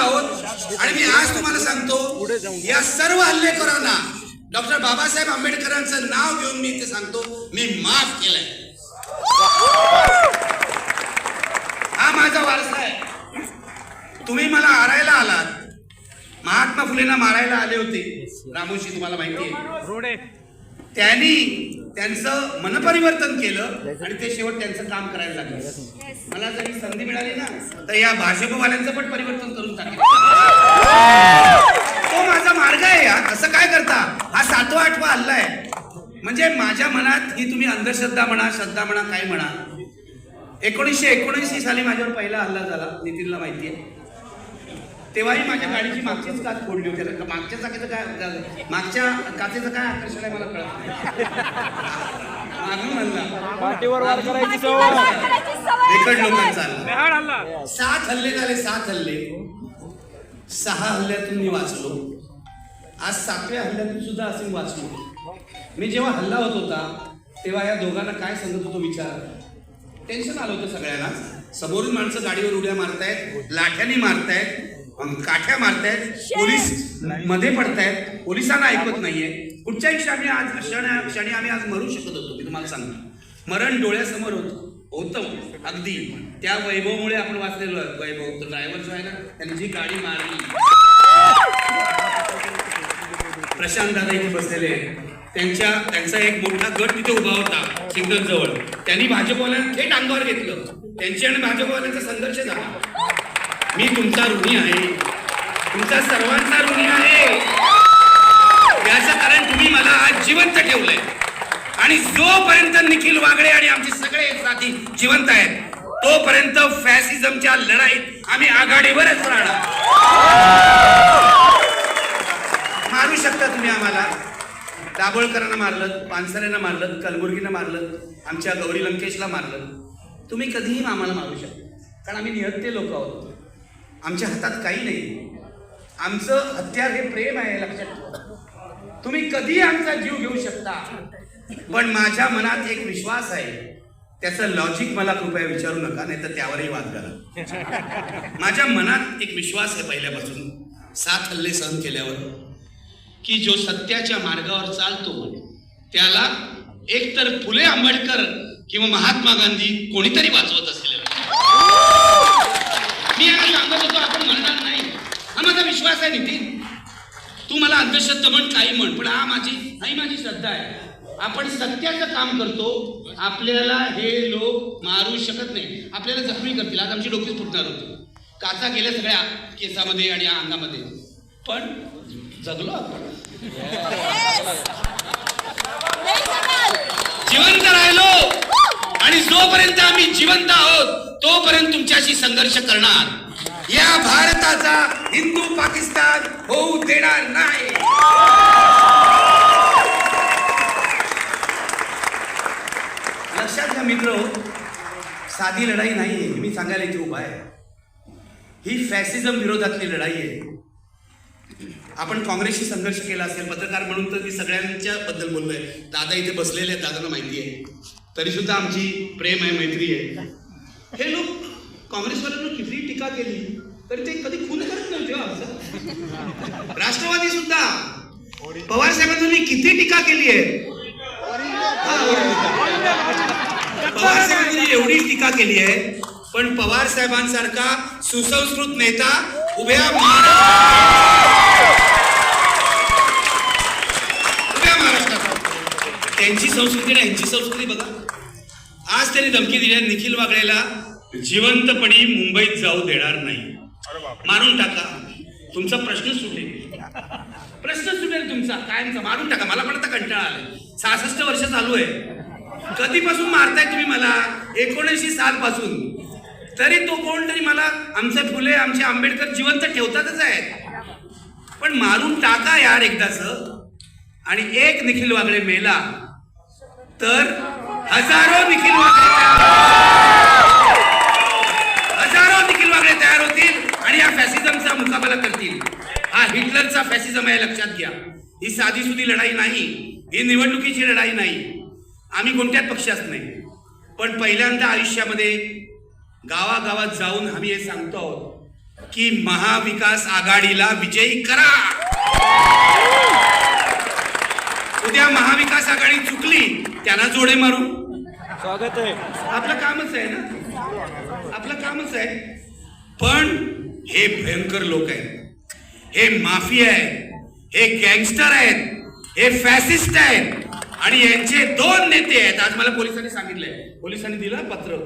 आहोत. आणि मी आज तुम्हाला सांगतो या सर्व हल्लेखोरांना डॉक्टर बाबासाहेब आंबेडकरांचं नाव घेऊन मी ते सांगतो मी माफ केलंय. हा माझा वारसा आहे. तुम्ही मला हारायला आलात. महात्मा फुलेंना मारायला आले होते. रामोशी तुम्हाला माहिती आहे. त्यांनी त्यांचं मनपरिवर्तन केलं आणि ते शेवट त्यांचं काम करायला लागले. मला जर संधी मिळाली ना तर या भाजपवाल्यांचं पण परिवर्तन करून टाकेल. तो माझा मार्ग आहे या असं काय करता? हा सातवा आठवा हल्ला आहे. म्हणजे माझ्या मनात ही तुम्ही अंधश्रद्धा म्हणा श्रद्धा म्हणा काय म्हणा. एकोणीसशे एकोणऐंशी साली माझ्यावर पहिला हल्ला झाला नितीनला माहिती आहे. तेव्हाही माझ्या गाडीची मागचीच काच फोडली होती. मागच्या चाकीचं काय मागच्या काचेचं काय आकर्षण आहे मला कळत सात हल्ले झाले सात हल्ले. सहा हल्ल्यातून मी वाचलो. आज सातव्या हल्ल्यातून सुद्धा असे मी वाचलो. मी जेव्हा हल्ला होत होता तेव्हा या दोघांना काय सांगत होतो विचार? टेन्शन आलं होतं सगळ्यांना. समोरून माणसं गाडीवर उड्या मारतायत लाठ्यानी मारतायत. काठ्या मारतायत पोलीसमध्ये पडतायत पोलिसांना ऐकत नाहीये. कुठच्याही क्षणी आज क्षण- क्षणी आम्ही आज मरू शकत होतो मी तुम्हाला सांगतो. मरण डोळ्यासमोर होतं होतं. अगदी. त्या वैभवमुळे आपण वाचलेलो आहे. वैभव तो ड्रायव्हर जो आहे ना त्यांनी जी गाडी मारली. प्रशांत दादा इथे बसलेले आहेत. त्यांच्या त्यांचा एक मोठा गट तिथे उभा होता सिग्नल जवळ त्यांनी भाजपवाल्यांना थेट अंगावर घेतलं. त्यांची आणि भाजपवाल्यांचा संघर्ष झाला. मी तुमचा ऋणी आहे. तुमचा सर्वांचा ऋणी आहे. याचं कारण तुम्ही मला आज जिवंत ठेवलंय. आणि जोपर्यंत निखिल वागडे आणि आमचे सगळे साथी जिवंत आहेत तोपर्यंत फॅसिझमच्या लढाईत आम्ही आघाडीवरच राहणार. मारू शकता तुम्ही आम्हाला? दाभोळकरांना मारलं पानसरेंना मारलं कलबुर्गीनं मारलं आमच्या गौरी लंकेशला मारलं. तुम्ही कधीही आम्हाला मारू शकता. कारण आम्ही निहत्ते लोक आहोत. आमच्या हातात काही नाही. आमचं हत्यार हे प्रेम आहे लक्षात ठेवा. तुम्ही कधी आमचा जीव घेऊ शकता. पण माझ्या मनात एक विश्वास आहे. त्याचं लॉजिक मला कृपया विचारू नका नाही तर त्यावरही वाद करा माझ्या मनात एक विश्वास आहे पहिल्यापासून. सात हल्ले सहन केल्यावर. की जो सत्याच्या मार्गावर चालतो त्याला एकतर फुले आंबेडकर किंवा महात्मा गांधी कोणीतरी वाचवत असेल मी याला सांगत होतो आपण म्हणणार नाही हा माझा विश्वास आहे नितीन. तू मला अंधश्रद्धा म्हण काही म्हण पण हा माझी नाही माझी श्रद्धा आहे. आपण सत्याचं काम करतो आपल्याला हे लोक मारू शकत नाही. आपल्याला जखमी करतील. आज आमची डोकीच फुटणार होती. काचा गेल्या सगळ्या केसामध्ये आणि अंगामध्ये. पण जगलो आपण. जिवंत राहिलो. आणि जोपर्यंत आम्ही जिवंत आहोत तोपर्यंत तुमच्याशी संघर्ष करणार. या भारताचा हिंदू पाकिस्तान होऊ देणार नाही. लक्षात घ्या मित्र साधी लढाई नाही आहे मी सांगायला इथे उभा आहे. ही फॅसिझम विरोधातली लढाई आहे. आपण काँग्रेसशी संघर्ष केला असेल पत्रकार म्हणून तर मी सगळ्यांच्या बद्दल बोललोय. दादा इथे बसलेले आहेत दादांना माहिती आहे. तरी सुद्धा आमची प्रेम आहे मैत्री आहे. हे लोक काँग्रेसवाल्यांना किती टीका केली? तरी ते कधी खून करत नव्हते हो राष्ट्रवादी सुद्धा. पवार साहेबांनी किती टीका केली आहे? पवार साहेबांनी एवढी टीका केली आहे पण पवार साहेबांसारखा सुसंस्कृत नेता उभ्या उभ्या महाराष्ट्रात. त्यांची संस्कृती आणि यांची संस्कृती बघा. आज त्यांनी धमकी दिली आहे निखिल वागळेला जिवंतपणी मुंबईत जाऊ देणार नाही. मारून टाका. तुमचा प्रश्न सुटेल. प्रश्न सुटेल तुमचा. कायमचा. मारून टाका. मला पण आता कंटाळा आला सहासष्ट वर्ष चालू आहे. कधीपासून मारताय तुम्ही मला? एकोणऐंशी साल पासून तरी तो कोण तरी मला आमचे फुले आमचे आंबेडकर जिवंत ठेवतातच आहेत. पण मारून टाका यार एकदाच. आणि एक निखिल वागळे मेला. तर हजारो निखिल वागळे तयार हजारो निखिल वागळे तयार होतील आणि या फॅसिझमचा मुकाबला करतील. हा हिटलरचा फॅसिझम आहे लक्षात घ्या. ही साधी सुधी लढाई नाही ही निवडणुकीची लढाई नाही. आम्ही कोणत्याच पक्षात नाही. पण पहिल्यांदा आयुष्यामध्ये गावागावात जाऊन आम्ही हे सांगतो आहोत की महाविकास आघाडीला विजयी करा. उद्या महाविकास आघाडी चुकली त्यांना जोडे मारू. स्वागत आहे. आपलं कामच आहे ना? आपलं कामच आहे. पण हे भयंकर लोक आहेत. हे माफिया आहेत. हे गँगस्टर आहेत. हे फॅसिस्ट आहेत. आणि यांचे दोन नेते आहेत. आज मला पोलिसांनी सांगितलंय. पोलिसांनी दिलं पत्र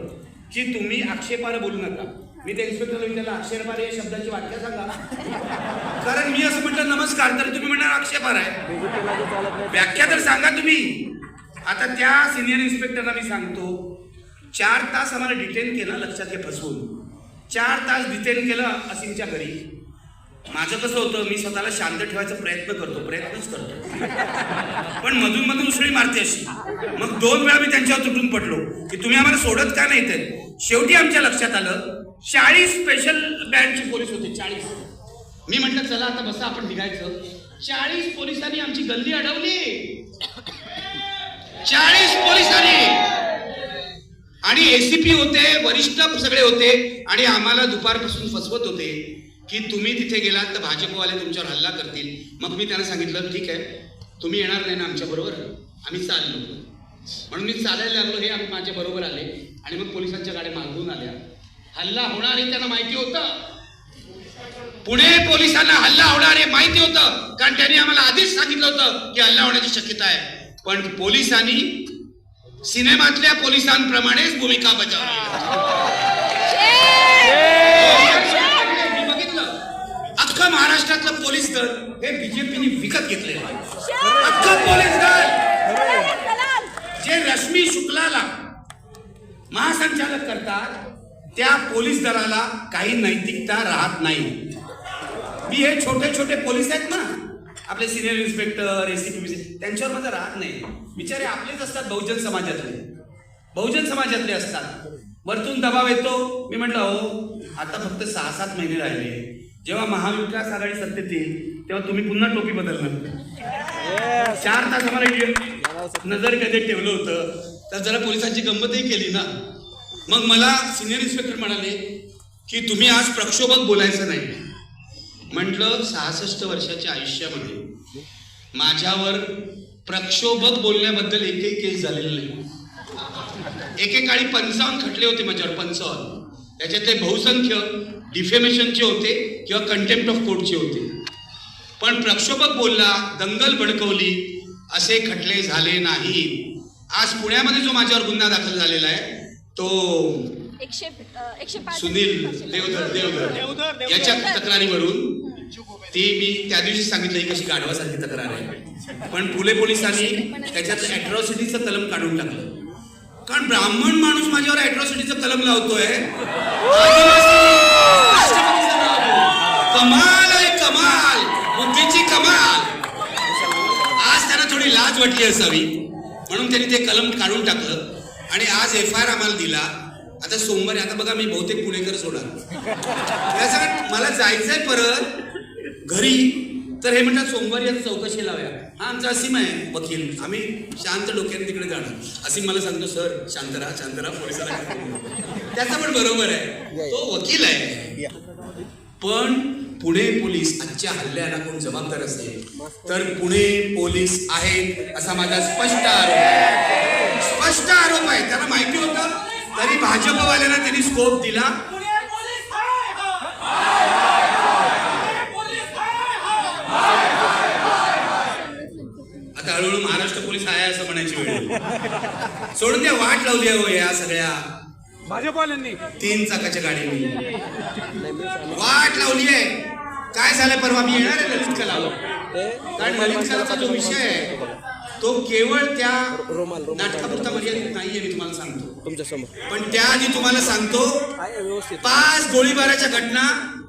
की तुम्ही आक्षेपानं बोलू नका. मी त्या इन्स्पेक्टरला विचारलं आक्षेपार या शब्दाची व्याख्या सांगा. कारण मी असं म्हटलं नमस्कार. तर तुम्ही म्हणणार आक्षेपार आहे. व्याख्या तर सांगा तुम्ही. आता त्या सिनियर इन्स्पेक्टरला मी सांगतो चार तास आम्हाला डिटेन केलं लक्षात घे फसवून. चार तास डिटेन केलं असीमच्या घरी. माझं कसं होतं मी स्वतःला शांत ठेवायचा प्रयत्न करतो प्रयत्नच करतो. पण मधून मधून उसळी मारते अशी. मग दोन वेळा मी त्यांच्यावर तुटून पडलो की तुम्ही आम्हाला सोडत का नाही ते शेवटी आमच्या लक्षात आलं चाळीस स्पेशल बँडचे पोलीस होते चाळीस. मी म्हटलं चला आता बसा आपण निघायचं. चाळीस पोलिसांनी आमची गल्ली अडवली. चाळीस पोलिसांनी. आणि एसीपी होते वरिष्ठ सगळे होते आणि आम्हाला दुपारपासून फसवत होते की तुम्ही तिथे गेलात तर भाजपवाले तुमच्यावर हल्ला करतील. मग मी त्यांना सांगितलं ठीक आहे तुम्ही येणार नाही ना आमच्याबरोबर आम्ही चाललो. म्हणून मी चालायला लागलो हे आम्ही माझ्या बरोबर आले. आणि मग पोलिसांच्या गाड्या मागून आल्या. हल्ला होणार हे त्यांना माहिती होतं. पुणे पोलिसांना हल्ला होणार हे माहिती होतं. कारण त्यांनी आम्हाला आधीच सांगितलं होतं की हल्ला होण्याची शक्यता आहे. पण पोलिसांनी सिनेमातल्या पोलिसांप्रमाणेच भूमिका बजावली. मी बघितलं. अख्खं महाराष्ट्रातलं पोलीस दल हे बीजेपीने विकत घेतलेलं आहे. अख्खं पोलीस दल! जे रश्मी शुक्लाला महासंचालक करतात त्या पोलीस दलाला काही नैतिकता राहत नाही. मी हे छोटे छोटे पोलीस आहेत ना आपले सिनियर इन्स्पेक्टर एसीपी त्यांच्यावर माझं राहत नाही. बिचारे आपलेच असतात बहुजन समाजातले. बहुजन समाजातले असतात. वरतून दबाव येतो. मी म्हटलं हो आता फक्त सहा सात महिने राहिले. जेव्हा महाविकास आघाडी सत्तेत येईल तेव्हा तुम्ही पुन्हा टोपी बदलणार. चार तास आम्हाला नजर कधी ठेवलं होतं? तर जरा पोलिसांची गंमतही केली ना. मग मला सिनियर इन्स्पेक्टर म्हणाले की तुम्ही आज प्रक्षोभक बोलायचं नाही. म्हटलं सहासष्ट वर्षाच्या आयुष्यामध्ये. माझ्यावर प्रक्षोभक बोलण्याबद्दल एकही केस झालेला नाही. एकेकाळी पंचावन्न खटले होते माझ्यावर पंचावन्न. त्याच्यातले बहुसंख्य डिफेमेशनचे होते किंवा कंटेम्प्ट ऑफ कोर्टचे होते. पण प्रक्षोभक बोलला दंगल भडकवली असे खटले झाले नाही आज पुण्यामध्ये जो माझ्यावर गुन्हा दाखल झालेला आहे तो एकशे अं, एकशे पाच सुनील देवधर देवधर. याच्या तक्रारीवरून ती मी त्या दिवशी सांगितलं ही कशी गाढवासारखी तक्रार आहे. पण पुणे पोलिसांनी त्याच्यात अॅट्रॉसिटीचं कलम काढून टाकलं. कारण ब्राह्मण माणूस माझ्यावर अॅट्रॉसिटीचं कलम लावतोय. कमाल आहे कमाल. बुद्धीची कमाल. आज त्यांना थोडी लाज वाटली असावी. म्हणून त्यांनी ते कलम काढून टाकलं. आणि आज एफ आय आर आम्हाला दिला. आता सोमवारी आता बघा मी बहुतेक पुणेकर सोडणार. त्यासाठी मला जायचंय परत घरी. तर हे म्हणतात सोमवारी आता चौकशी लावूया. हा आमचा असीम आहे वकील. आम्ही शांत डोक्याने तिकडे जाणार. असीम मला सांगतो सर शांत राहा शांत राहा पोलिसाला त्याचं पण बरोबर आहे. तो वकील आहे. पण पुणे पोलीस आजच्या हल्ल्याला कोण जबाबदार असेल तर पुणे पोलीस आहेत असा माझा स्पष्ट आरोप आहे. स्पष्ट आरोप आहे. त्यांना माहिती होतं? तरी भाजपवाल्यांना त्यांनी स्कोप दिला. आता हळूहळू महाराष्ट्र पोलीस आहे असं म्हणायची वेळ. सोडून द्या वाट लावली आहे हो या सगळ्या. भाजपवाल्यांनी. तीन चाकाच्या गाडीने. वाट लावली आहे. काय झालं परवा? मी येणार आहे ललित कला कारण ललित कलाचा जो विषय आहे तो केवळ त्या नाटकापुरता मर्यादित नाहीये मी तुम्हाला सांगतो. तुमच्यासमोर. पण त्याआधी तुम्हाला सांगतो पाच गोळीबाराच्या घटना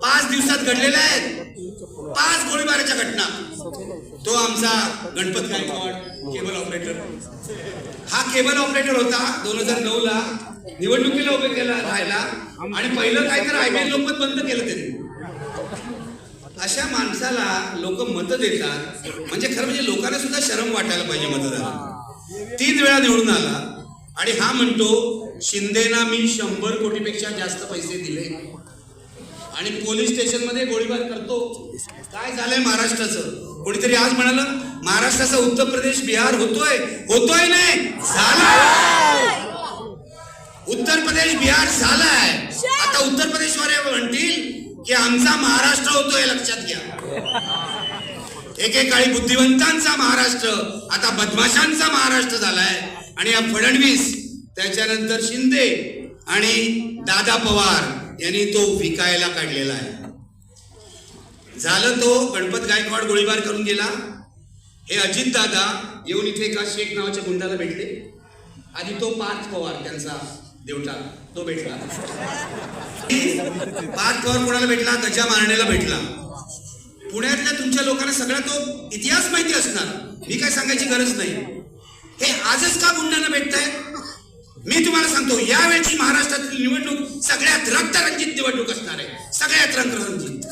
पाच दिवसात घडलेल्या आहेत. पाच गोळीबाराच्या घटना. तो आमचा गणपत गायकवाड केबल ऑपरेटर हा केबल ऑपरेटर होता दोन हजार नऊ ला निवडणुकीला उभे केला राहिला आणि पहिलं काय तर आयबीएल लोकमत बंद केलं त्यांनी. अशा माणसाला लोक मत देतात. म्हणजे खरं म्हणजे लोकांना सुद्धा शरम वाटायला पाहिजे मतदार तीन वेळा निवडून आला आणि हा म्हणतो शिंदेना मी शंभर कोटीपेक्षा जास्त पैसे दिले. आणि पोलीस स्टेशनमध्ये गोळीबार करतो. काय झालंय महाराष्ट्राचं? कोणीतरी आज म्हणाल महाराष्ट्राचा उत्तर प्रदेश बिहार होतोय. होतोय नाही झालाय. उत्तर प्रदेश बिहार झालाय. आता उत्तर प्रदेशवाले म्हणतील की आमचा महाराष्ट्र होतोय लक्षात घ्या. एकेकाळी बुद्धिवंतांचा महाराष्ट्र आता बदमाशांचा महाराष्ट्र झालाय. आणि या फडणवीस त्याच्यानंतर शिंदे आणि दादा पवार यांनी तो विकायला काढलेला आहे. झालं तो गणपत गायकवाड गोळीबार करून गेला. हे अजित दादा येऊन इथे एका शेख नावाच्या गुंडाला भेटले. आणि तो पार्थ पवार त्यांचा देवटा तो भेटला. पाच कवर कोणाला भेटला? गजा मारण्याला भेटला. पुण्यातल्या तुमच्या लोकांना सगळा तो इतिहास माहिती असणार. मी काय सांगायची गरज नाही. हे आजच का गुंडांना भेटताय? मी तुम्हाला सांगतो यावेळची महाराष्ट्रातील निवडणूक सगळ्यात रक्तरंजित निवडणूक असणार आहे. सगळ्यात रंगरंजित.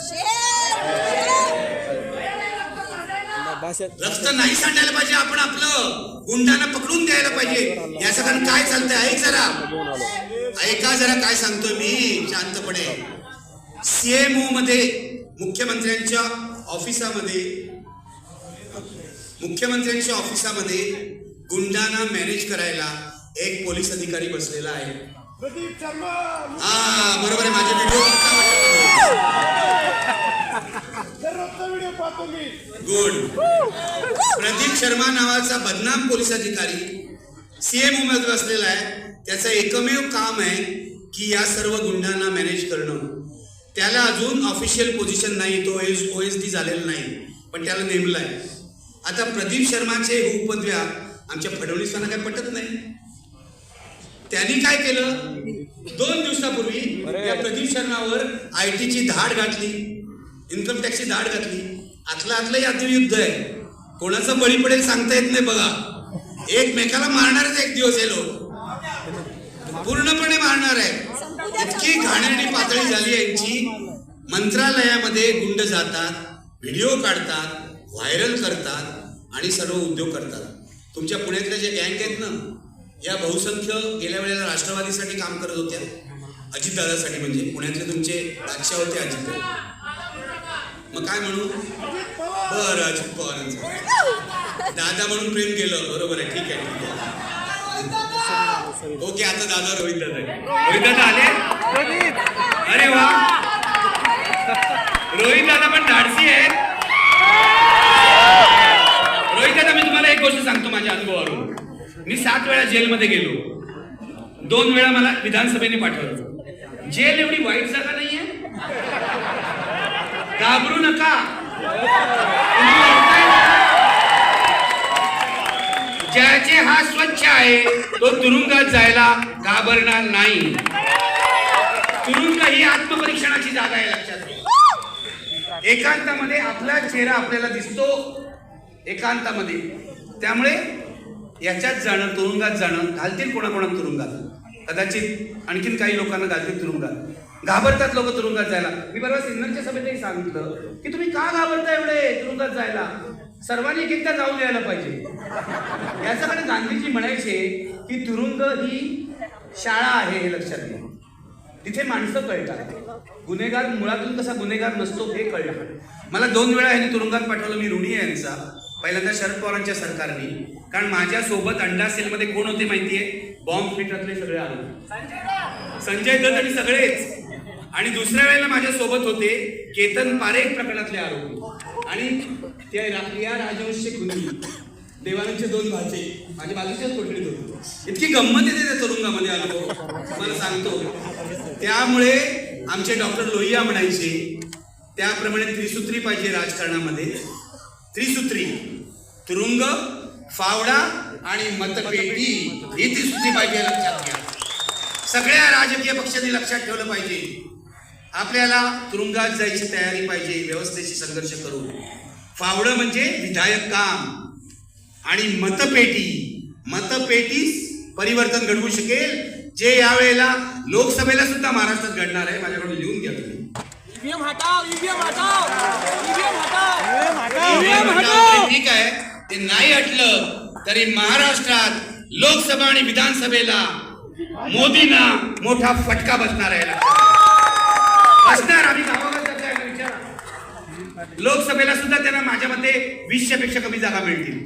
रक्त नाही सांडायला पाहिजे आपण आपलं गुंडांना पकडून द्यायला पाहिजे. या सगळ्यांना काय चालतंय? ऐक जरा. ऐका जरा काय सांगतोय मी शांतपणे. सीएमओ मध्ये मुख्यमंत्र्यांच्या ऑफिसामध्ये मुख्यमंत्र्यांच्या ऑफिसामध्ये गुंडांना मॅनेज करायला एक पोलीस अधिकारी बसलेला आहे. हा बरोबर आहे. माझे व्हिडिओ गुड प्रदीप शर्मा नावाचा बदनाम पोलीस अधिकारी सीएमओ मध्ये बसलेला आहे. त्याचं एकमेव काम आहे की या सर्व गुंडांना मॅनेज करणं. त्याला अजून ऑफिशियल पोझिशन नाही तो एस ओ एस डी झालेला नाही पण त्याला नेमलं आहे. आता प्रदीप शर्माचे हे उपद्व्या आमच्या फडणवीसांना काय पटत नाही. त्यांनी काय केलं? दोन दिवसापूर्वी या प्रदीप शर्मावर आय टीची धाड घातली. इन्कम टॅक्सची धाड घातली. आतलं आतलंही यादव युद्ध आहे. कोणाचं बळी पडेल सांगता येत नाही बघा. एकमेकाला मारणारच एक दिवस हे लोक. पूर्णपणे मारणार आहे. इतकी घाणेरडी पातळी झाली आहे यांची. मंत्रालयामध्ये गुंड जातात व्हिडिओ काढतात व्हायरल करतात आणि सर्व उद्योग करतात. तुमच्या पुण्यातल्या जे गँग आहेत ना या बहुसंख्य गेल्या वेळेला राष्ट्रवादीसाठी काम करत होत्या. अजितदादासाठी म्हणजे पुण्यातले तुमचे बादशाह होते अजित. मग काय म्हणू? बरं अजित पवारांचं. दादा म्हणून प्रेम केलं. बरोबर आहे ठीक आहे ठीक आहे. ओके आता दादा रोहित दादा. रोहित दादा आले अरे वा. रोहित दादा पण धाडसी आहे. रोहित दादा मी तुम्हाला एक गोष्ट सांगतो माझ्या अनुभवावरून. मी सात वेळा जेलमध्ये गेलो. दोन वेळा मला विधानसभेने पाठवलं. जेल एवढी वाईट जागा नाहीये? घाबरू नका. ज्याचे हात स्वच्छ आहे तो तुरुंगात जायला घाबरणार नाही. तुरुंग ही आत्मपरीक्षणाची जागा आहे लक्षात घ्या. एकांतामध्ये आपला चेहरा आपल्याला दिसतो एकांतामध्ये. त्यामुळे याच्यात जाणं तुरुंगात जाणं घालतील कोणाकोणा तुरुंगात? कदाचित आणखीन काही लोकांना घालतील तुरुंगात. घाबरतात लोक तुरुंगात जायला. मी बरोबर सिन्नरच्या सभेतही सांगितलं की तुम्ही का घाबरता एवढे तुरुंगात जायला? सर्वांनी एक एकदा जाऊन यायला पाहिजे. याच्याकडे गांधीजी म्हणायचे की तुरुंग ही शाळा आहे हे लक्षात घ्या. तिथे माणसं कळतात गुन्हेगार मुळातून कसा गुन्हेगार नसतो हे कळलं. मला दोन वेळा यांनी तुरुंगात पाठवलं. मी ऋणी आहे यांचा. पहिल्यांदा शरद पवारांच्या सरकारने. कारण माझ्या सोबत अंडा सेलमध्ये कोण होते माहितीये? बॉम्ब फिटातले सगळे आले संजय दत्त आणि सगळेच. आणि दुसऱ्या वेळेला माझ्या सोबत होते केतन पारेख प्रकरणातले आरोपी. आणि ते या राजवंशी खुनी. देवानंदचे दोन भाचे. माझ्या बाजूच्याच कोठडीत होते. इतकी गंमत येते त्या तुरुंगामध्ये आलो मला सांगतो. त्यामुळे आमचे डॉक्टर लोहिया म्हणायचे त्याप्रमाणे त्रिसूत्री पाहिजे राजकारणामध्ये. त्रिसूत्री तुरुंग फावडा आणि मतपेटी ही त्रिसूत्री पाहिजे लक्षात घ्या. सगळ्या राजकीय पक्षांनी लक्षात ठेवलं पाहिजे. आपल्याला तुरुंगात जायची तयारी पाहिजे व्यवस्थेशी संघर्ष करून. फावडं म्हणजे विधायक काम. आणि मतपेटी मतपेटीस परिवर्तन घडवू शकेल जे यावेळेला लोकसभेला सुद्धा महाराष्ट्रात घडणार आहे. माझ्याकडून लिहून घ्या तुम्ही. ठीक आहे. ते नाही हटलं तरी महाराष्ट्रात लोकसभा आणि विधानसभेला मोदींना मोठा फटका बसणार आहे. असणार आम्ही गावावर विचारा लोकसभेला सुद्धा त्यांना माझ्या मते वीसशे पेक्षा कमी जागा मिळतील.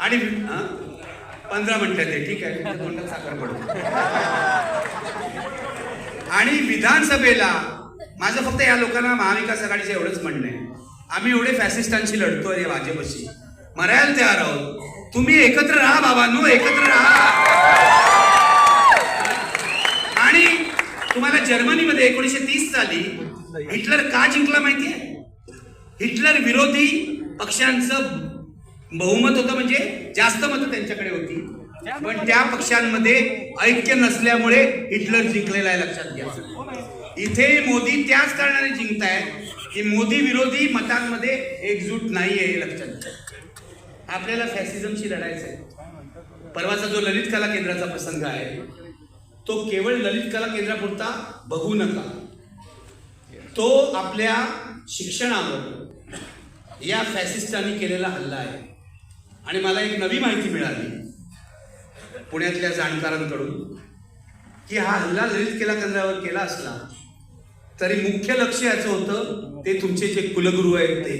आणि पंधरा म्हटलं ते ठीक आहे. तोंडात साखर पडतो आणि विधानसभेला माझं फक्त या लोकांना महाविकास आघाडीचं एवढंच म्हणणं आहे. आम्ही एवढे फॅसिस्टांशी लढतोय या भाजपशी. मरायला तयार आहोत. तुम्ही एकत्र राहा बाबांनो एकत्र राहा. तुम्हाला जर्मनीमध्ये एकोणीसशे तीस साली हिटलर का जिंकला माहितीये? हिटलर विरोधी पक्षांचं बहुमत होतं म्हणजे जास्त मतं त्यांच्याकडे होती. पण त्या पक्षांमध्ये ऐक्य नसल्यामुळे हिटलर जिंकलेला आहे लक्षात घ्या. इथे मोदी त्याच कारणाने जिंकतायत की मोदी विरोधी मतांमध्ये एकजूट नाहीये हे लक्षात घ्या. आपल्याला फॅसिझमशी लढायचं आहे परवाचा जो ललित कला केंद्राचा प्रसंग आहे तो केवळ ललित कला केंद्रापुरता बघू नका. तो आपल्या शिक्षणावर या फॅसिस्टांनी केलेला हल्ला आहे. आणि मला एक नवी माहिती मिळाली पुण्यातल्या जाणकारांकडून की हा हल्ला ललित कला केंद्रावर केला असला तरी मुख्य लक्ष याचं होतं ते तुमचे जे कुलगुरू आहेत ते.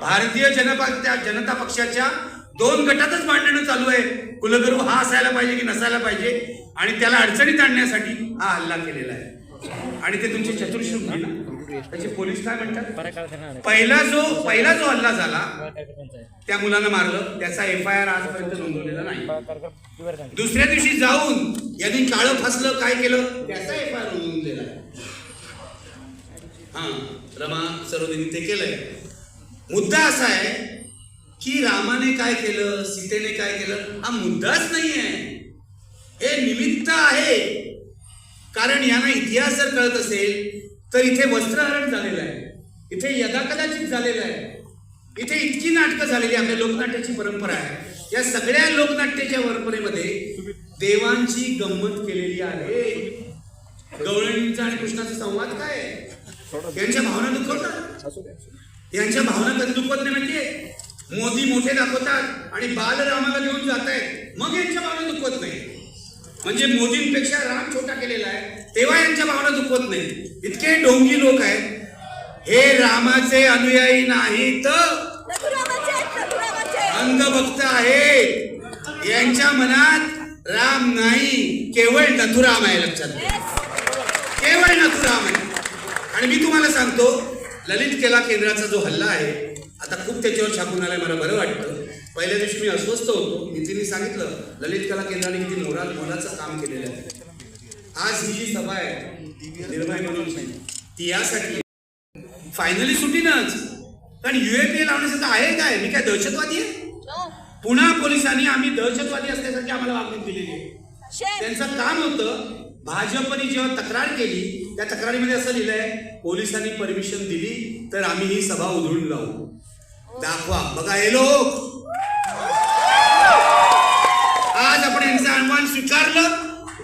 भारतीय जनपा त्या जनता पक्षाच्या दोन गटातच मांडणं चालू आहे कुलगुरू हा असायला पाहिजे की नसायला पाहिजे आणि त्याला अडचणीत आणण्यासाठी हा हल्ला केलेला आहे. आणि ते तुमचे चतुर्शृंगी ना? त्याचे पोलीस काय म्हणतात? पहिला जो पहिला जो हल्ला झाला त्या मुलानं मारलं. त्याचा एफ आय आर आजपर्यंत नोंदवलेला नाही. दुसऱ्या दिवशी जाऊन यांनी काळं फसलं काय केलं? त्याचा एफ आय आर नोंदवलेला दिला हा रमा सरोदिनी ते केलंय. मुद्दा असा आहे की रामाने काय केलं सीतेने काय केलं? हा मुद्दाच नाही आहे हे निमित्त आहे. कारण यांना इतिहास जर कळत असेल तर इथे वस्त्रहरण झालेलं आहे. इथे यदाकदाचित झालेलं आहे. इथे इतकी नाटकं झालेली आपल्या लोकनाट्याची परंपरा आहे. या सगळ्या लोकनाट्याच्या परंपरेमध्ये देवांची गंमत केलेली आहे. गवळणींचा आणि कृष्णाचा संवाद काय? आहे यांच्या भावना दुखवतात. यांच्या भावना कधी दुखवत नाही माहितीये? मोदी मोठे दाखवतात आणि बालरामाला घेऊन जात आहेत मग यांच्या भावना दुखवत नाही. म्हणजे मोदींपेक्षा राम छोटा केलेला आहे तेव्हा यांच्या भावना दुखवत नाही. इतके डोंगी लोक आहेत. हे रामाचे अनुयायी नाहीत. आहेत. अंधभक्त आहेत. यांच्या मनात राम नाही केवळ नथुराम आहे लक्षात. केवळ नथुराम आहे. आणि मी तुम्हाला सांगतो ललित कला केंद्राचा जो हल्ला आहे आता खूप त्याच्यावर छापून आलाय मला बरं वाटतं. पहिल्या दिवशी मी अस्वस्थ होतो. नितीनने सांगितलं ललित कला केंद्राने किती मोरा मोलाचं काम केलेलं आहे. आज ही जी सभा आहे निर्भय म्हणून ती यासाठी फायनली सुटीनच कारण युएपी लावण्यासारखं आहे काय? मी काय दहशतवादी आहे. पुन्हा पोलिसांनी आम्ही दहशतवादी असल्यासारखी आम्हाला वागणूक दिलेली आहे. त्यांचं काम होतं भाजपने जेव्हा तक्रार केली त्या तक्रारीमध्ये असं लिहिलंय पोलिसांनी परमिशन दिली तर आम्ही ही सभा उधळून लावू. दाखवा. बघा हे लोक. आज आपण यांचं आव्हान स्वीकारलं.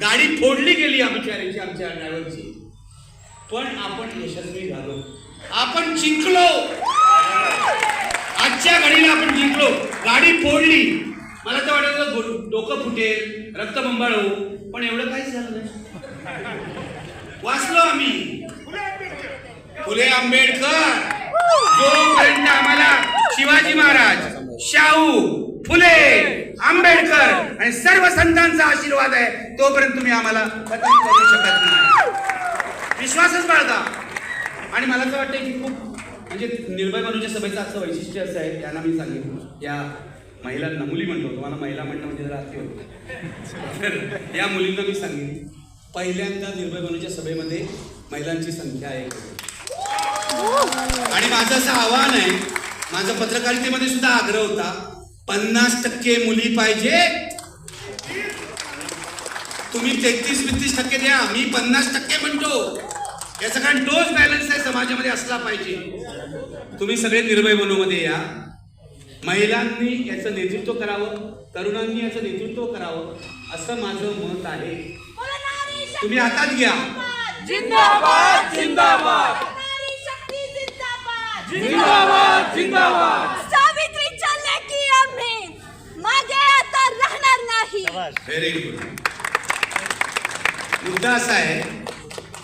गाडी फोडली गेली आमच्या आमच्या ड्रायव्हरची पण आपण यशस्वी झालो. आपण जिंकलो. आजच्या घडीला आपण जिंकलो. गाडी फोडली. मला तर वाटत डोकं फुटेल रक्तबंबाळ होऊ पण एवढं काहीच झालं नाही. वाचलो आम्ही. फुले आंबेडकर. जोपर्यंत आम्हाला शिवाजी महाराज शाहू फुले आंबेडकर आणि सर्व संतांचा आशीर्वाद आहे. तोपर्यंत तुम्ही आम्हाला करू शकत नाही. विश्वासच बाळगा. आणि मला असं वाटतं की खूप म्हणजे निर्भय मनुष्य सभेचं असं वैशिष्ट्य असं आहे त्यांना मी सांगेन या महिलांना मुली म्हणतो तुम्हाला महिला म्हणणं म्हणजे जरा अति होतं. तर या मुलींना मी सांगेन पहिल्यांदा निर्भय मनुष्य सभेमध्ये महिलांची संख्या आहे आणि माझं असं आव्हान आहे माझं पत्रकारितेमध्ये सुद्धा आग्रह होता पन्नास टक्के मुली पाहिजे. तुम्ही तेहतीस बित्तीस टक्के द्या मी पन्नास टक्के म्हणतो. याचा कारण तोच बॅलन्स आहे समाजामध्ये असला पाहिजे. तुम्ही सगळे निर्भय मनोमध्ये या. महिलांनी याचं नेतृत्व करावं तरुणांनी याचं नेतृत्व करावं असं माझं मत आहे. तुम्ही हातात घ्या. जिंदाबाद जिंदाबाद. जिंदाबाद जिंदाबाद. सावित्रीच्या लेकी आम्ही मागे आता राहणार नाही. व्हेरी गुड मुद्दा असा आहे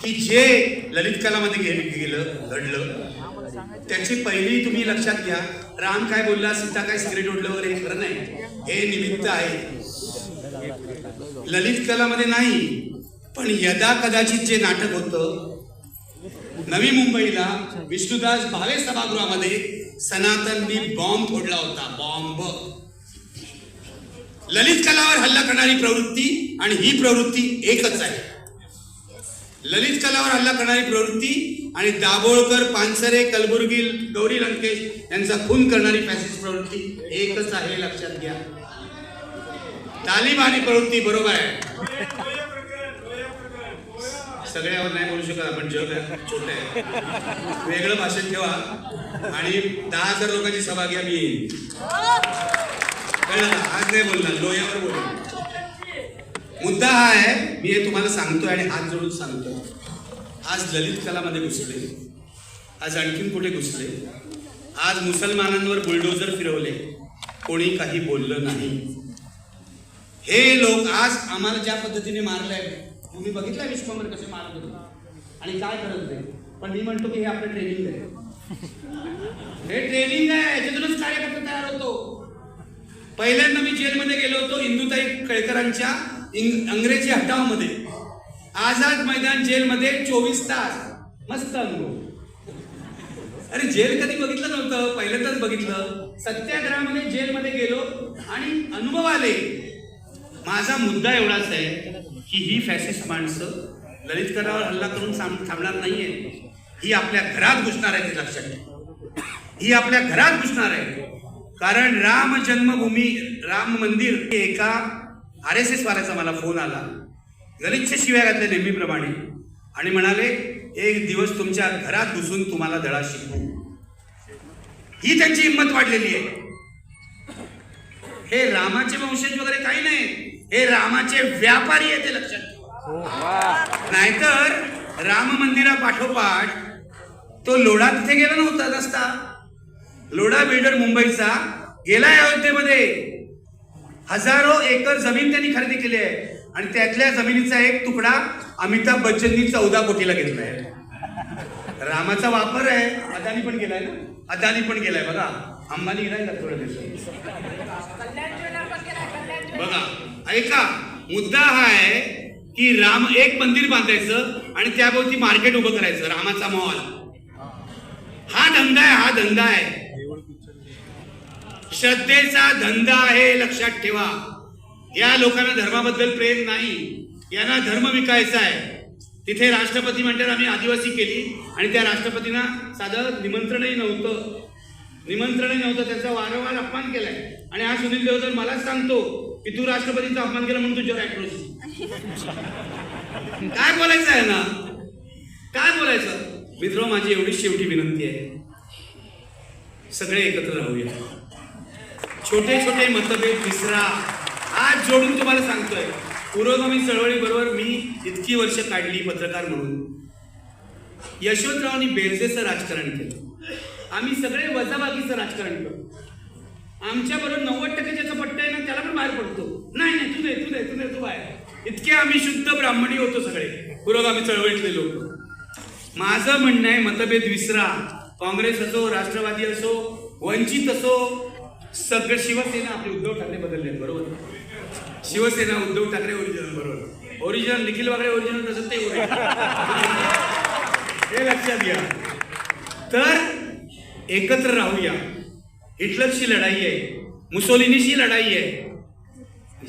की जे ललित कलामध्ये गे- गेलं घडलं त्याची पहिली तुम्ही लक्षात घ्या. राम काय बोलला सीता काय सिगरेट ओढलं वगैरे हे खरं नाही. हे निमित्त आहे. ललित कलामध्ये नाही पण यदा कदाचित जे नाटक होतं नवी मुंबईला विष्णुदास भावे सभागृहामध्ये सनातननी बॉम्ब फोडला होता बॉम्ब. ललित कलावर हल्ला करणारी प्रवृत्ती आणि ही प्रवृत्ती एकच आहे. ललित कलावर हल्ला करणारी प्रवृत्ती आणि दाभोळकर पानसरे कलबुर्गी गौरी लंकेश यांचा खून करणारी फॅसिस्ट प्रवृत्ती एकच आहे लक्षात घ्या. तालिबानी प्रवृत्ती बरोबर आहे. सगळ्यावर नाही बोलू शकत आपण जग छोट आहे. वेगळं भाषण ठेवा. आणि दहा हजार लोकांची सभा घ्या मी कळलं ना आज नाही बोलणार लोह्यावर बोलणार. मुद्दा हा आहे मी हे तुम्हाला सांगतोय आणि हात जोडून सांगतो आज ललित कलामध्ये घुसले. आज आणखीन कुठे घुसले? आज मुसलमानांवर बुलडोजर फिरवले. कोणी काही बोललं नाही. हे लोक आज आम्हाला ज्या पद्धतीने मारलंय तुम्ही बघितलंय विश्वंभर कसे मारत होते. आणि काय करत होते. पण मी म्हणतो की हे आपलं ट्रेनिंग आहे हे ट्रेनिंग आहे याच्यातूनच कार्यकर्ता तयार होतो. पहिल्यांदा मी जेलमध्ये गेलो होतो इंदुताई केळकरांच्या अंग्रेजी हटावमध्ये आझाद मैदान जेलमध्ये चोवीस तास. मस्त अनुभव. अरे जेल कधी बघितलं नव्हतं? पहिल्यांदाच बघितलं. सत्याग्रहामध्ये जेलमध्ये गेलो आणि अनुभव आले. माझा मुद्दा एवढाच आहे. की ही फॅसिस्ट माणसं ललितकरावर हल्ला करून थांबणार नाहीये. ही आपल्या घरात घुसणार आहे ते लक्षात ही आपल्या घरात घुसणार आहे कारण राम जन्मभूमी राम मंदिर हे एका आर एस एस वाल्याचा मला फोन आला. गलिच्छ शिव्या घातल्या नेहमीप्रमाणे. आणि म्हणाले एक दिवस तुमच्या घरात घुसून तुम्हाला धडा शिकवू. ही त्यांची हिंमत वाढलेली आहे. हे रामाचे वंशज वगैरे काय हे रामाचे व्यापारी आहे ते लक्षात ठेवा. नाहीतर राम मंदिरा पाठोपाठ तो लोढा तिथे गेला नव्हता नसता लोढा बिल्डर मुंबईचा गेलाय अयोध्येमध्ये. हजारो एकर जमीन त्यांनी खरेदी केली आहे. आणि त्यातल्या जमिनीचा एक तुकडा अमिताभ बच्चननी चौदा कोटीला घेतलाय रामाचा वापर आहे. अदानी पण गेलाय ना? अदानी पण गेलाय. बघा अंबानी गेलाय ना थोडं दिवस बघा ऐका मुद्दा हा आहे की राम एक मंदिर बांधायचं आणि त्याभोवती मार्केट उभं करायचं रामाचा मॉल. हा धंदा आहे हा धंदा आहे. श्रद्धेचा धंदा आहे लक्षात ठेवा. या लोकांना धर्माबद्दल प्रेम नाही. यांना धर्म विकायचा आहे. तिथे राष्ट्रपती म्हणतात आम्ही आदिवासी केली. आणि त्या राष्ट्रपतींना साधं निमंत्रणही नव्हतं. निमंत्रणही नव्हतं त्याचा वारंवार अपमान केलाय. आणि हा सुनील देवधर मलाच सांगतो की तू राष्ट्रपतीचा अपमान केला म्हणून तुझ्यावर ऍट्रोसिटी काय बोलायचं आहे ना? काय बोलायचं? विद्रोह माझी एवढी शेवटी विनंती आहे. सगळे एकत्र राहूया. छोटे छोटे मतभेद विसरा. आज जोडून तुम्हाला सांगतोय पुरोगामी चळवळीबरोबर मी इतकी वर्ष काढली पत्रकार म्हणून. यशवंतरावांनी बेरजेचं राजकारण केलं. आम्ही सगळे वजाबाकीचं राजकारण करतो आमच्या बरोबर नव्वद टक्के ज्याचा पट्टा आहे ना त्याला पण बाहेर पडतो. नाही नाही तू दे तू दे तू दे तू बाहेर. इतके आम्ही शुद्ध ब्राह्मणी होतो सगळे. पुरोगामी चळवळीतले लोक. माझं म्हणणं आहे मतभेद विसरा. काँग्रेस असो राष्ट्रवादी असो वंचित असो सगळं शिवसेना आपले उद्धव ठाकरे बदलले बरोबर? शिवसेना उद्धव ठाकरे ओरिजिनल बरोबर? ओरिजिनल निखिल वागळे ओरिजिनल तसं ते हे लक्षात घ्या. तर एकत्र राहूया. हिटलरची लढाई आहे मुसोलिनीची लढाई आहे.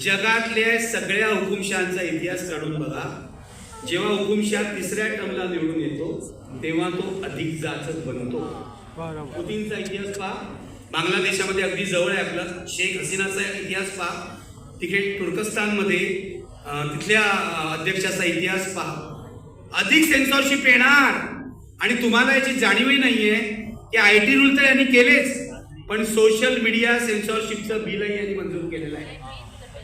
जगातल्या सगळ्या हुकुमशहांचा इतिहास काढून बघा. जेव्हा हुकुमशाह तिसऱ्या टर्मला निवडून येतो तेव्हा तो अधिक जाचक बनतो. पुतीनचा इतिहास पहा. बांगलादेशामध्ये अगदी जवळ आहे आपला. शेख हसीनाचा इतिहास पहा. तिथे तुर्कस्तानमध्ये तिथल्या अध्यक्षाचा इतिहास पहा. अधिक सेन्सॉरशिप येणार. आणि तुम्हाला याची जाणीवही नाहीये. की आय टी रूल तर यांनी केलेच. पण सोशल मीडिया सेन्सॉरशिपचं बिलही यांनी मंजूर केलेलं आहे.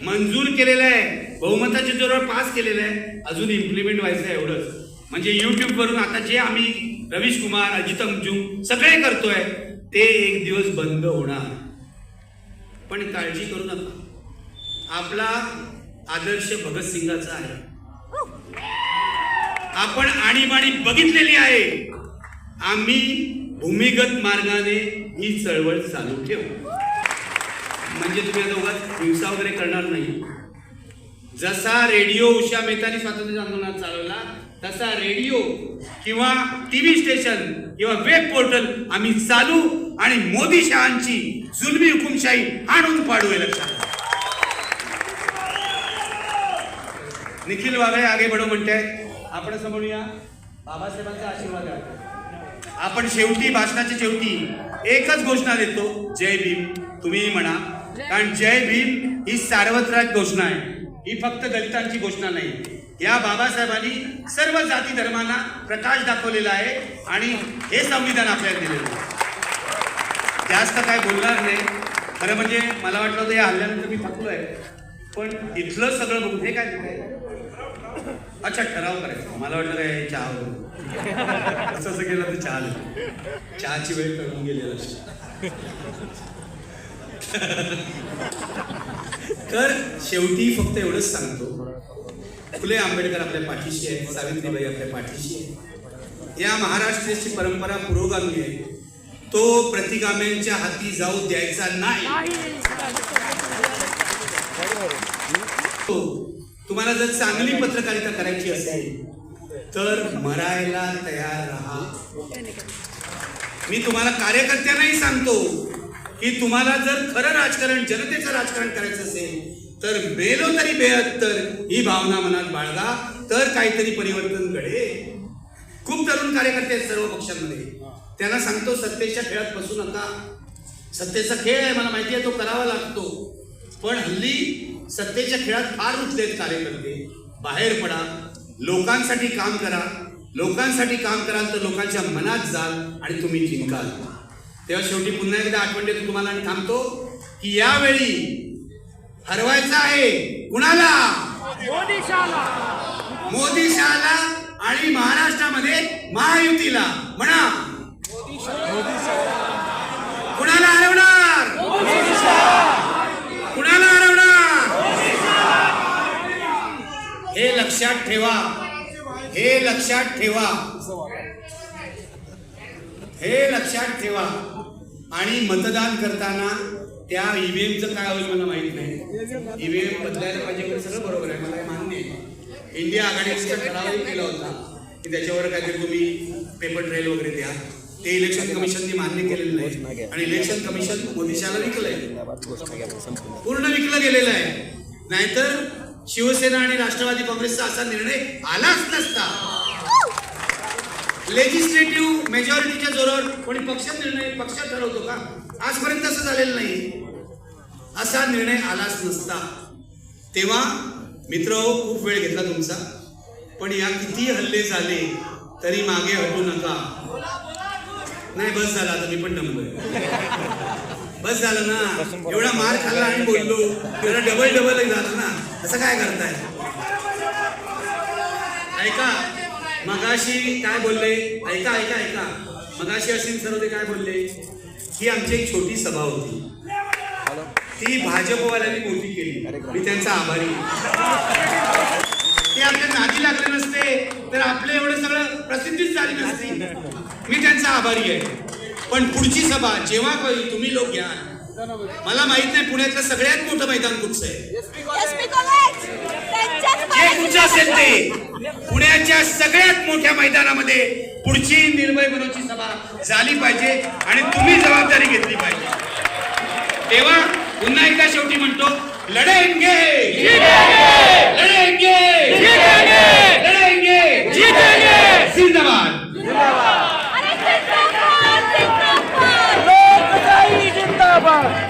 मंजूर केलेलं आहे. बहुमताच्या जोरावर पास केलेलं आहे. अजून इम्प्लिमेंट व्हायचं आहे एवढंच. म्हणजे युट्यूबवरून आता जे आम्ही रवीश कुमार अजित अंजुम सगळे करतोय ते एक दिवस बंद होणार. पण काळजी करू नका. आपला आदर्श भगतसिंगाचा आहे. आपण आणीबाणी बघितलेली आहे. आम्ही भूमिगत मार्गाने ही चळवळ चालू ठेवू. म्हणजे तुम्ही आता उगाच हिंसा वगैरे करणार नाही. जसा रेडिओ उषा मेहतानी स्वातंत्र्य आंदोलनात चालवला तसा रेडिओ किंवा टीव्ही स्टेशन किंवा वेब पोर्टल आम्ही चालू आणि मोदी शहांची जुलमी हुकुमशाही आणून पाडू लक्षात निखिल वागळे आगे बडो म्हणते आपण समोर या. बाबासाहेबांचा आशीर्वाद आहे आपण शेवटी भाषणाच्या शेवटी एकच घोषणा देतो जय भीम. तुम्ही म्हणा. कारण जय भीम ही सार्वत्रिक घोषणा आहे. ही फक्त दलितांची घोषणा नाही. या बाबासाहेबांनी सर्व जाती धर्मांना प्रकाश दाखवलेला आहे आणि हे संविधान आपल्याला दिलेलं आहे. जास्त काय बोलणार नाही. खरं म्हणजे मला वाटलं होतं या हल्ल्यानंतर मी आहे पण इथलं सगळं बघून हे काय अच्छा ठराव करायचा. मला वाटलं काय चहा. असं असं केलं तर चहा आलं. चहाची वेळ कळून गेली लक्षात तर शेवटी फक्त एवढंच सांगतो. फुले आंबेडकर आपल्या पाठीशी आहे सावित्रीबाई आपल्या पाठीशी आहे या महाराष्ट्राची परंपरा पुरोगामी आहे. तो प्रतिगाम्यांच्या हाती जाऊ द्यायचा नाही. तो तुम्हाला जर चांगली पत्रकारिता करायची असेल तर मरायला तयार राहा. मी तुम्हाला कार्यकर्त्यांनाही सांगतो की तुम्हाला जर खरं राजकारण जनतेचं राजकारण करायचं असेल तर मेलो तरी बेहत्तर ही भावना मनात बाळगा. तर काहीतरी परिवर्तन घडेल. खूप तरुण कार्यकर्ते आहेत सर्व पक्षांमध्ये. त्यांना सांगतो सत्तेच्या खेळात बसू नका. सत्तेचा खेळ आहे मला माहिती आहे तो करावा लागतो. पण हल्ली सत्तेच्या खेळात फार रुचलेत कार्यकर्ते? बाहेर पडा. लोकांसाठी काम करा. लोकांसाठी काम कराल तर लोकांच्या मनात जाल आणि तुम्ही जिंकाल. तेव्हा शेवटी पुन्हा एकदा आठवण देतो तुम्हाला आणि थांबतो की यावेळी हरवायचं आहे कुणाला? मोदी शहाला आणि महाराष्ट्रामध्ये महायुतीला. म्हणा. कुणाला हरवणार कुणाला हरवणार हे लक्षात ठेवा. हे लक्षात ठेवा. हे लक्षात ठेवा. आणि मतदान करताना त्या ईव्हीएमचं काय होईल मला माहीत नाही. ईव्हीएम बदलायला पाहिजे वगैरे सगळं बरोबर आहे. मला हे मान्य आहे. इंडिया आघाडीचा ठरावही केला होता की त्याच्यावर काहीतरी तुम्ही पेपर ट्रेल वगैरे द्या. ते इलेक्शन कमिशनने मान्य केलेलं नाही. आणि इलेक्शन कमिशन मोदीशाला विकलंय. पूर्ण विकलं गेलेलं आहे. नाहीतर शिवसेना आणि राष्ट्रवादी काँग्रेसचा असा निर्णय आलाच नसता. लेजिस्लेटिव्ह मेजॉरिटीच्या जोरावर कोणी पक्ष निर्णय पक्ष ठरवतो का? आजपर्यंत असं झालेलं नाही. असा निर्णय आलाच नसता. तेव्हा मित्र खूप वेळ घेतला तुमचा. पण या किती हल्ले झाले तरी मागे हटू नका. नाही बस झाला आता मी पण दमलोय. बस झालं ना. एवढा मार खाल्ला आणि बोललो. एवढा डबल डबल झालं ना. असं काय करताय? ऐका मगाशी काय बोलले? ऐका ऐका ऐका. मगाशी असीम सरोदे काय बोलले? ही आमची एक छोटी सभा होती. ती भाजपवाल्यांनी मोठी केली. मी त्यांचा आभारी. आहे. ते आपल्या नादी लागले नसते तर आपलं एवढं सगळं प्रसिद्धीच झाली नसती. मी त्यांचा आभारी आहे. पण पुढची सभा जेव्हा कधी तुम्ही लोक घ्या. मला माहीत नाही पुण्यातलं सगळ्यात मोठं मैदान कुठचं आहे? तुमचं असेल ते. पुण्याच्या सगळ्यात मोठ्या मैदानामध्ये पुढची निर्मय मनोची सभा झाली पाहिजे आणि तुम्ही जबाबदारी घेतली पाहिजे. तेव्हा पुन्हा एकदा शेवटी म्हणतो लढेंगे लढेंगे लढेंगे जिंदाबाद. जिंदाबाद.